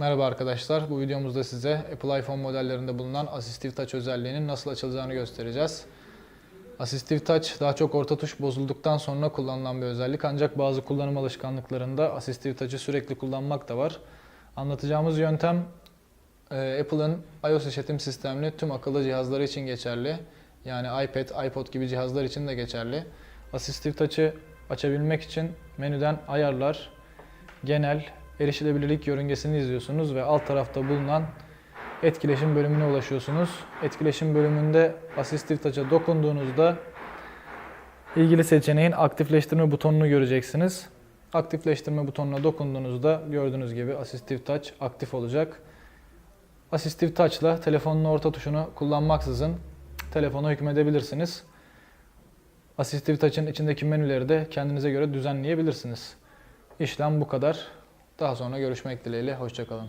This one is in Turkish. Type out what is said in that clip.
Merhaba arkadaşlar. Bu videomuzda size Apple iPhone modellerinde bulunan Assistive Touch özelliğinin nasıl açılacağını göstereceğiz. Assistive Touch daha çok orta tuş bozulduktan sonra kullanılan bir özellik ancak bazı kullanım alışkanlıklarında Assistive Touch'ı sürekli kullanmak da var. Anlatacağımız yöntem e, Apple'ın iOS işletim sistemli tüm akıllı cihazları için geçerli. Yani iPad, iPod gibi cihazlar için de geçerli. Assistive Touch'ı açabilmek için menüden ayarlar, genel, erişilebilirlik yörüngesini izliyorsunuz ve alt tarafta bulunan etkileşim bölümüne ulaşıyorsunuz. Etkileşim bölümünde Assistive Touch'a dokunduğunuzda ilgili seçeneğin aktifleştirme butonunu göreceksiniz. Aktifleştirme butonuna dokunduğunuzda gördüğünüz gibi Assistive Touch aktif olacak. Assistive Touch'la telefonun orta tuşunu kullanmaksızın telefona hükmedebilirsiniz. Assistive Touch'ın içindeki menüleri de kendinize göre düzenleyebilirsiniz. İşlem bu kadar. Daha sonra görüşmek dileğiyle. Hoşçakalın.